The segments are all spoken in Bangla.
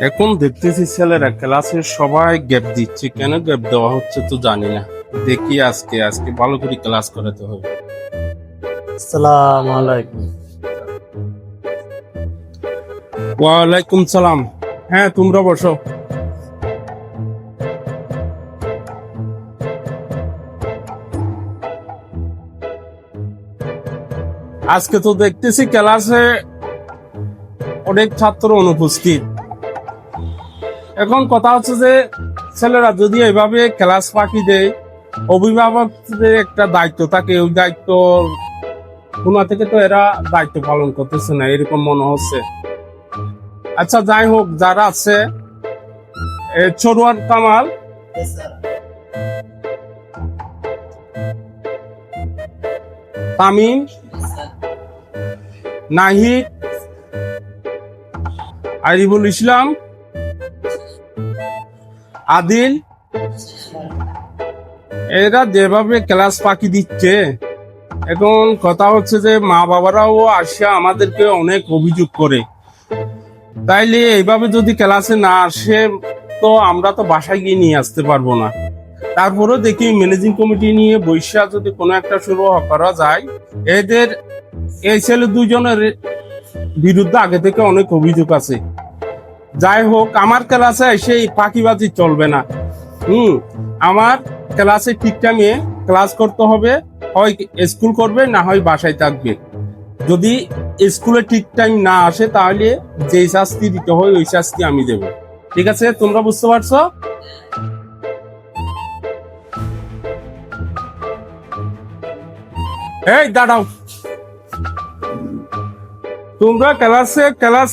এখন দেখতেছি ছেলেরা ক্লাসে সবাই গ্যাপ দিচ্ছে। কেন গ্যাপ দেওয়া হচ্ছে তো জানি না। দেখি আজকে আজকে ভালো করে ক্লাস করাতে হবে। আলাইকুম ওয়ালাইকুম সালাম। হ্যাঁ তোমরা বসো। আজকে তো দেখতেছি ক্লাসে অনেক ছাত্র অনুপস্থিত। এখন কথা হচ্ছে যে ছেলেরা যদি এভাবে ক্লাস ফাঁকি দেয় অভিভাবকদের একটা দায়িত্ব থাকে ওই দায়িত্ব কোনা থেকে তো এরা দায়িত্ব পালন করতেছে না এরকম মনে হচ্ছে। আচ্ছা যাই হোক যারা আছে এ, চড়ুয়ার কামাল। তামিম। নাহিদ। আরিবুল ইসলাম। আদিল, এরা যেভাবে ক্লাস ফাঁকি দিচ্ছে এখন কথা হচ্ছে যে মা বাবারাও আসে আমাদেরকে অনেক অভিযোগ করে। তাইলে এইভাবে যদি ক্লাসে না আসে, তো আমরা তো বাসায় গিয়ে নিয়ে আসতে পারব না। তারপরেও দেখি ম্যানেজিং কমিটি নিয়ে বৈশা যদি কোনো একটা শুরু করা যায়, এদের এই ছেলে দুজনের বিরুদ্ধে আগে থেকে অনেক অভিযোগ আছে। যাই হোক, আমার ক্লাসে এসে ফাঁকিবাজি চলবে না। হুম, আমার ক্লাসে ঠিক টাইমে ক্লাস করতে হবে, হয় স্কুল করবে, না হয় বাসায় থাকবে। যদি স্কুলে ঠিক টাইম না আসে, তাহলে যে শাস্তি দিতে হয়, ওই শাস্তি আমি দেব। ঠিক আছে, তোমরা বুঝতে পারছ? এই, দাঁড়াও। তোমরা ক্লাসে, ক্লাস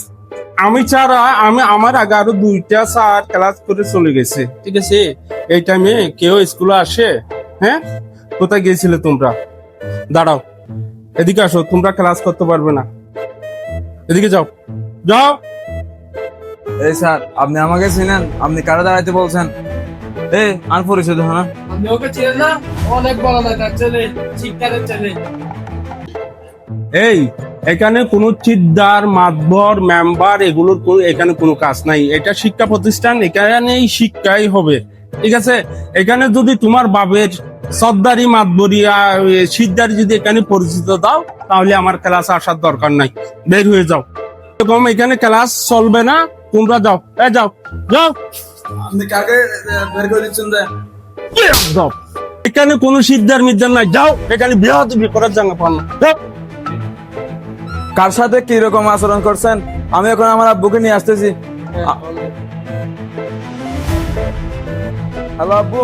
আমি ছাড়া আমি আমার আগে আরও দুইটা স্যার ক্লাস করে চলে গেছে। ঠিক আছে? এই টাইমে কেউ স্কুলে আসে হ্যাঁ? কোথায় গিয়েছিলে তোমরা? দাঁড়াও। এদিকে আসো তোমরা ক্লাস করতে পারবে না। এদিকে যাও। যাও। এই স্যার আপনি আমাকে চিনেন? আপনি কারা দাঁড়াইতে বলছেন? এই আর পরিচয় দেখো না আপনি ওকে চিনেন না? অনেক বড় ছেলে শিক্ষারের ছেলে। এই এখানে কোনো চিদ্দার মাতবর মেম্বার এগুলোর এখানে কোনো কাজ নাই। এটা শিক্ষা প্রতিষ্ঠান এখানেই শিক্ষাই হবে। ঠিক আছে? এখানে যদি তোমার বাবের সর্দারি মাতবরি সিদ্ধারি যদি এখানে পরিচিত দাও তাহলে আমার ক্লাস আসার দরকার নাই। বের হয়ে যাও। এরকম এখানে ক্লাস চলবে না। তোমরা যাও। এ যাও। যাও। আপনি কাকে বের করে দিচ্ছেন যাও। এখানে কোনো সিদ্ধার মিদ্দার নাই। যাও। এখানে বিয়ে তুমি জানা পান না। কার সাথে কি রকম আচরণ করছেন? আমি এখন আমার আব্বুকে নিয়ে আসতেছি। হ্যালো আব্বু।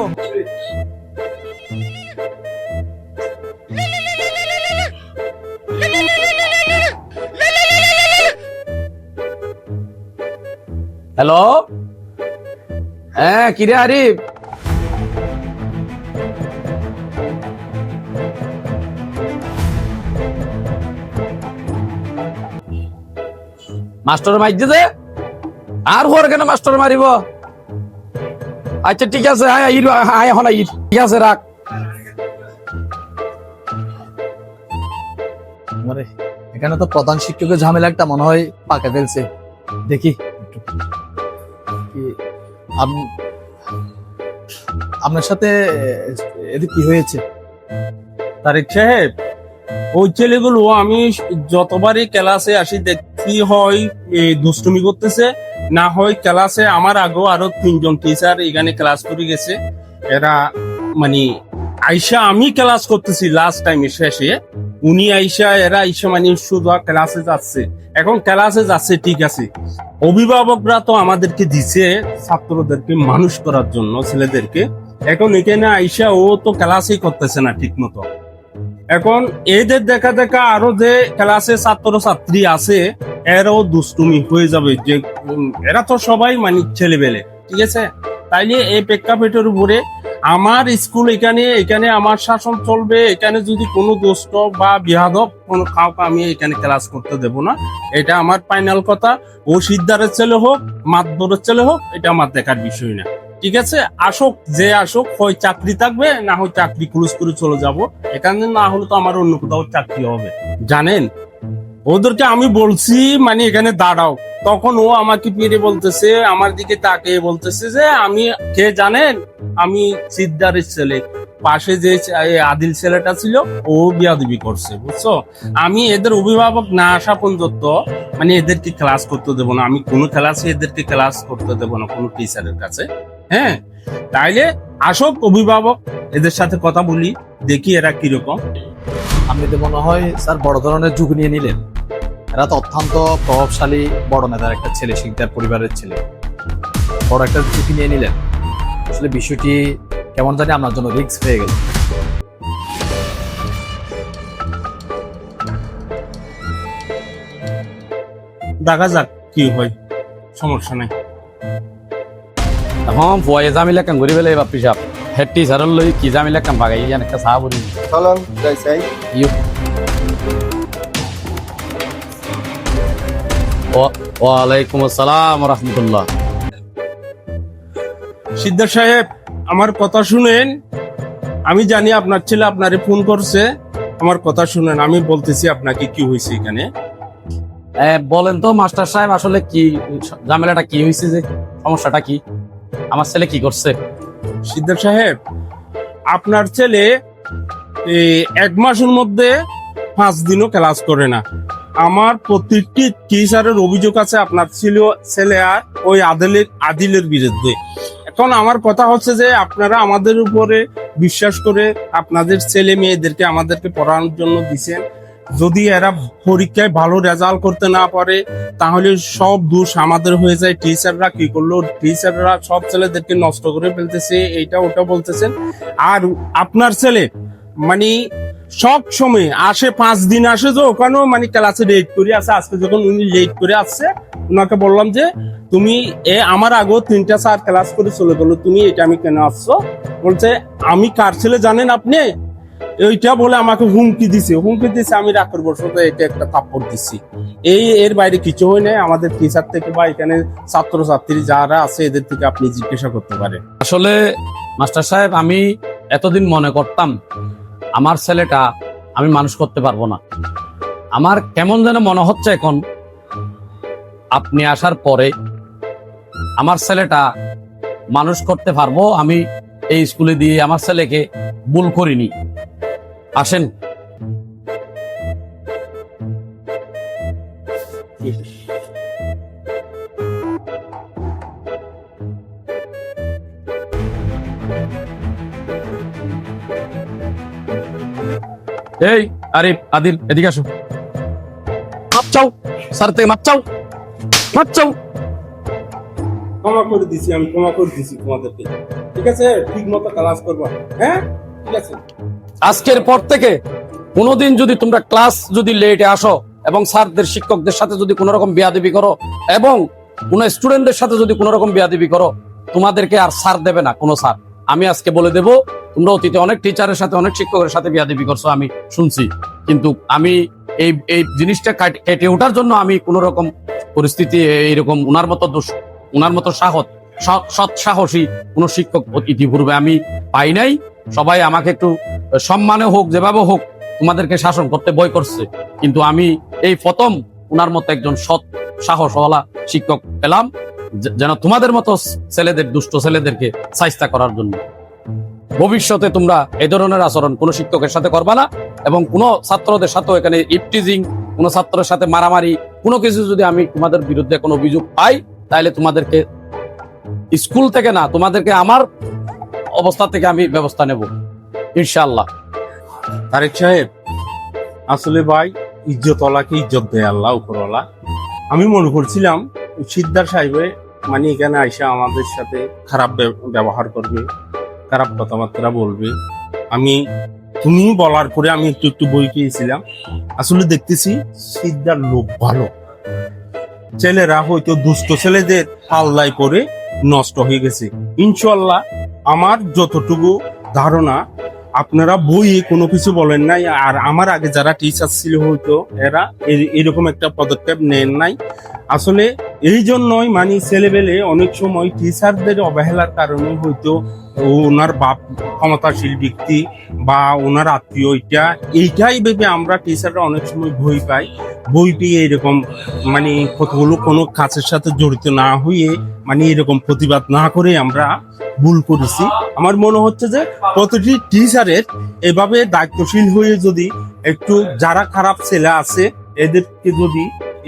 হ্যালো? হ্যাঁ কিরে আরিফ? মাস্টার মাইছে যে? আর হর কেন মাস্টার মারিব? আচ্ছা ঠিক আছে আয় আই আয় এখন আই ঠিক আছে রাখ। আরে এখানে তো প্রধান শিক্ষকের ঝামেলা একটা মনে হয় পাকে ফেলছে। দেখি। আপনার সাথে এদিকে কি হয়েছে? তারেক সাহেব ওই ছেলেগুলো আমি যতবারই ক্লাসে আসি দেখি হয় এ, দুষ্টুমি করতেছে না হয় ক্লাসে আমার আগেও আরও তিনজন টিচার এখানে ক্লাস করে গেছে। এরা মানে আইসা আমি ক্লাস করতেছি লাস্ট টাইমে শেষে। উনি আইসা এরা আইসা মানে শুধু ক্লাসে যাচ্ছে। এখন ক্লাসে যাচ্ছে ঠিক আছে। অভিভাবকরা তো আমাদেরকে দিছে ছাত্রদেরকে মানুষ করার জন্য ছেলেদেরকে। এখন এখানে আইসা ও তো ক্লাসই করতেছে না ঠিক মতো এখন এদের দেখা দেখা আরও যে ক্লাসে ছাত্র ছাত্রী আছে, এরাও দুষ্টুমি হয়ে যাবে যে এরা তো সবাই মানে ছেলেবেলে, ঠিক আছে? তাইলে এই প্রেক্ষাপটের উপরে আমার স্কুল এখানে এখানে আমার শাসন চলবে, এখানে যদি কোনো দুষ্ট বা বিহাদব কোনো কাউকে আমি এখানে ক্লাস করতে দেব না, এটা আমার ফাইনাল কথা। ও সিদ্ধারের ছেলে হোক মাতবরের ছেলে হোক, এটা আমার দেখার বিষয় না। ঠিক আছে? আসুক, যে আসুক, হয় চাকরি থাকবে, না হয় চাকরি ক্লোজ করে চলে যাব। এখানে না হলে তো আমার অন্য কোথাও চাকরি হবে। জানেন? ওদেরকে আমি বলছি মানে এখানে দাঁড়াও। তখন ও আমাকে ফিরে বলতেছে, আমার দিকে তাকিয়ে বলতেছে যে, আমি, কে জানেন? আমি সিদ্ধারের ছেলে। পাশে যে আদিল ছেলেটা ছিল, ও বিয়াদবি করছে, বুঝছ? আমি এদের অভিভাবক না আসা পর্যন্ত মানে এদেরকে ক্লাস করতে দেবো না। আমি কোনো ক্লাসে এদেরকে ক্লাস করতে দেবো না, কোনো টিচারের কাছে। হ্যাঁ তাইলে আসক অভিভাবক এদের সাথে কথা বলি দেখি এরা কীরকম। আপনি তো মনে হয় স্যার বড় ধরনের ঝুঁকি নিয়ে নিলেন। এরা তো অত্যন্ত প্রভাবশালী বড় নেতার একটা ছেলে শিকদার পরিবারের ছেলে। বড় একটা ঝুঁকি নিয়ে নিলেন। আসলে বিষয়টি কেমন জানি আপনার জন্য রিস্ক হয়ে গেল। দেখা যাক কি হয় সমস্যা নাই। এখন ফুয়াই জামিলা কাম ঘুরি পেলে বাপি সাপ হেড টিচারের লই কি জামিলা কাম বাগাই ইয়ান একটা বলি চলন যাই চাই। ইউ। ওয়ালাইকুম আসসালাম রহমতুল্লাহ। সাহেব আমার কথা শুনেন। আমি জানি আপনার ছেলে আপনারে ফোন করছে। আমার কথা শুনেন আমি বলতেছি আপনাকে কি হয়েছে এখানে। বলেন তো মাস্টার সাহেব আসলে কি ঝামেলাটা কি হয়েছে যে? সমস্যাটা কি? আমার ছেলে কি করছে? সিদ্ধার্থ সাহেব, আপনার ছেলে এক মাসের মধ্যে পাঁচ দিনও ক্লাস করে না। আমার প্রতিটি টিচারের অভিযোগ আছে, আপনার ছিল ছেলে আর ওই আদিলের আদিলের বিরুদ্ধে। এখন আমার কথা হচ্ছে যে, আপনারা আমাদের উপরে বিশ্বাস করে আপনাদের ছেলে মেয়েদেরকে আমাদেরকে পড়ানোর জন্য দিছেন। যদি এরা পরীক্ষায় ভালো রেজাল্ট করতে না পারে, তাহলে সব দোষ আমাদের হয়ে যায়। টিচাররা কি করল? টিচাররা সব ছেলেদেরকে নষ্ট করে ফেলতেছে, এইটা ওটা বলতেছেন। আর আপনার ছেলে মানে সব সময় আসে পাঁচ দিন আসে যে ওখানেও মানে ক্লাসে লেট করে আসে। আজকে যখন উনি লেট করে আসছে ওনাকে বললাম যে, তুমি এ আমার আগেও তিনটা স্যার ক্লাস করে চলে গেলো। তুমি এটা আমি কেন আসছো? বলছে, আমি কার ছেলে জানেন আপনি? এইটা বলে আমাকে হুমকি দিছে। হুমকি দিছে, আমি করব শুধু এটা একটা থাপ্পড় দিচ্ছি এই এর বাইরে কিছু হয় নাই। আমাদের টিচার থেকে বা এখানে ছাত্রছাত্রী যারা আছে, এদের থেকে আপনি জিজ্ঞাসা করতে পারেন। আসলে মাস্টার সাহেব, আমি এতদিন মনে করতাম, আমার ছেলেটা আমি মানুষ করতে পারব না। আমার কেমন যেন মনে হচ্ছে এখন, আপনি আসার পরে আমার ছেলেটা মানুষ করতে পারব, আমি এই স্কুলে দিয়ে আমার ছেলেকে ভুল করিনি। আসেন। এই আরে আদিল, এদিকে আসো। মাপ চাও স্যার থেকে মাপ চাও মাপ ক্ষমা করে দিছি, আমি ক্ষমা করে দিছি তোমাদেরকে। ঠিক আছে? ঠিক মতো ক্লাস করবা। হ্যাঁ? ঠিক আছে? আজকের পর থেকে কোনোদিন যদি তোমরা ক্লাস যদি লেটে আসো এবং স্যারদের, শিক্ষকদের সাথে যদি কোনো রকম বিয়াদবি করো এবং কোনো স্টুডেন্টদের সাথে যদি কোনো রকম বিয়াদবি করো, তোমাদেরকে আর স্যার দেবে না, কোনো স্যার। আমি আজকে বলে দেব, তোমরা অতীতে অনেক টিচারের সাথে, অনেক শিক্ষকের সাথে বিয়াদবি করছ, আমি শুনছি। কিন্তু আমি এই এই জিনিসটা কাট- ওঠার জন্য আমি কোনো রকম পরিস্থিতি, এইরকম উনার মতো দোষ, উনার মতো সাহস সৎ সাহসী কোনো শিক্ষক ইতিপূর্বে আমি পাই নাই। সবাই আমাকে একটু সম্মানে হোক, যেভাবে হোক, তোমাদেরকে শাসন করতে ভয় করছে। কিন্তু আমি এই প্রথম উনার মতো একজন সৎ সাহসওয়ালা শিক্ষক পেলাম যেন তোমাদের মতো ছেলেদের, দুষ্ট ছেলেদেরকে সাইস্তা করার জন্য। ভবিষ্যতে তোমরা এই ধরনের আচরণ কোনো শিক্ষকের সাথে করবা না, এবং কোনো ছাত্রদের সাথেও এখানে ইপটিজিং, কোনো ছাত্রের সাথে মারামারি, কোনো কিছু যদি আমি তোমাদের বিরুদ্ধে কোনো অভিযোগ পাই তাহলে তোমাদেরকে স্কুল থেকে না, তোমাদেরকে আমার অবস্থা থেকে আমি ব্যবস্থা নেব। ইনশাআল্লাহ। তারেক সাহেব, আসলে ভাই, ইজ্জতওয়ালাকে ইজ্জত দেয় আল্লাহ, উপরওয়ালা। আমি মনে করছিলাম, সিদ্ধার সাহেবে মানে এখানে আইসা আমাদের সাথে খারাপ ব্যবহার করবে, খারাপ কথাবার্তা বলবে। আমি, তুমি বলার পরে আমি একটু একটু বই খেয়েছিলাম। আসলে দেখতেছি, সিদ্ধার লোক ভালো। ছেলেরা হয়তো দুষ্ট ছেলেদের পাল্লাই করে নষ্ট হয়ে গেছে। ইনশাল্লাহ আমার যতটুকু ধারণা, আপনারা বইয়ে কোনো কিছু বলেন নাই, আর আমার আগে যারা টিচার ছিল হয়তো, এরা এরকম একটা পদক্ষেপ নেন নাই। আসলে এই জন্যই মানে ছেলেবেলে অনেক সময় টিচারদের অবহেলার কারণে হয়তো ওনার বাপ ক্ষমতাশীল ব্যক্তি বা ওনার আত্মীয় এটা, এইটাই ভেবে আমরা টিচাররা অনেক সময় ভয় পাই। বই পেয়ে এরকম মানে কতগুলো কোনো কাজের সাথে জড়িত না হয়ে মানে এরকম প্রতিবাদ না করে আমরা ভুল করেছি। আমার মনে হচ্ছে যে প্রতিটি টিচারের এভাবে দায়িত্বশীল হয়ে যদি একটু যারা খারাপ ছেলে আছে, এদেরকে যদি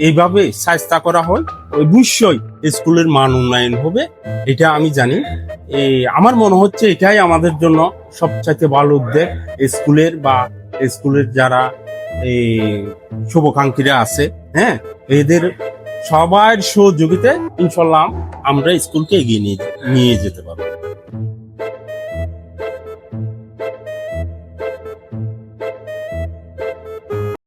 এইভাবে চেষ্টা করা হয়। অবশ্যই স্কুলের মান উন্নয়ন হবে, এটা আমি জানি। এই আমার মনে হচ্ছে এটাই আমাদের জন্য সবচাইতে ভালো উদ্যোগ। স্কুলের বা স্কুলের যারা এই শুভকাঙ্ক্ষীরা আছে হ্যাঁ এদের সবার সহযোগিতায় ইনশাল্লাহ আমরা স্কুলকে এগিয়ে নিয়ে নিয়ে যেতে পারব।